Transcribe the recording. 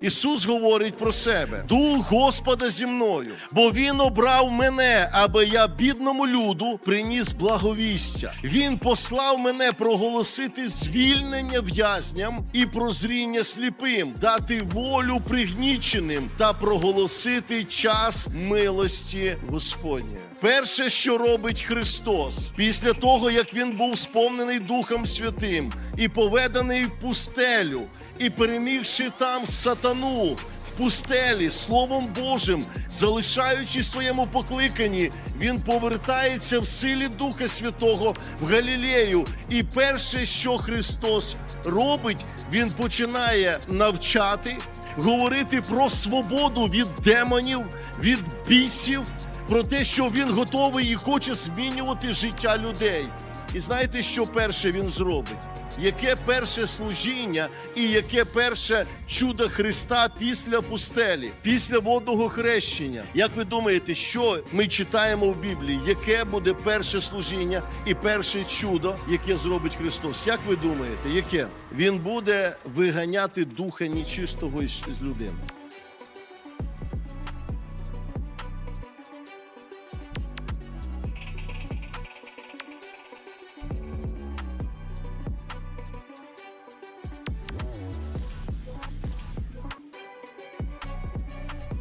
Ісус говорить про себе: Дух Господа зі мною, бо Він обрав мене, аби я бідному люду приніс благовістя. Він послав мене проголосити звільнення в'язням і прозріння сліпим, дати волю пригніченим та проголосити час милості Господньої. Перше, що робить Христос, після того як він був сповнений Духом Святим і поведений в пустелю, і перемігши там сатану в пустелі Словом Божим, залишаючи своєму покликанні, він повертається в силі Духа Святого в Галілею. І перше, що Христос робить, він починає навчати, говорити про свободу від демонів, від бісів, про те, що він готовий і хоче змінювати життя людей. І знаєте, що перше він зробить? Яке перше служіння і яке перше чудо Христа після пустелі, після водного хрещення? Як ви думаєте, що ми читаємо в Біблії? Яке буде перше служіння і перше чудо, яке зробить Христос? Як ви думаєте, яке? Він буде виганяти духа нечистого із людини.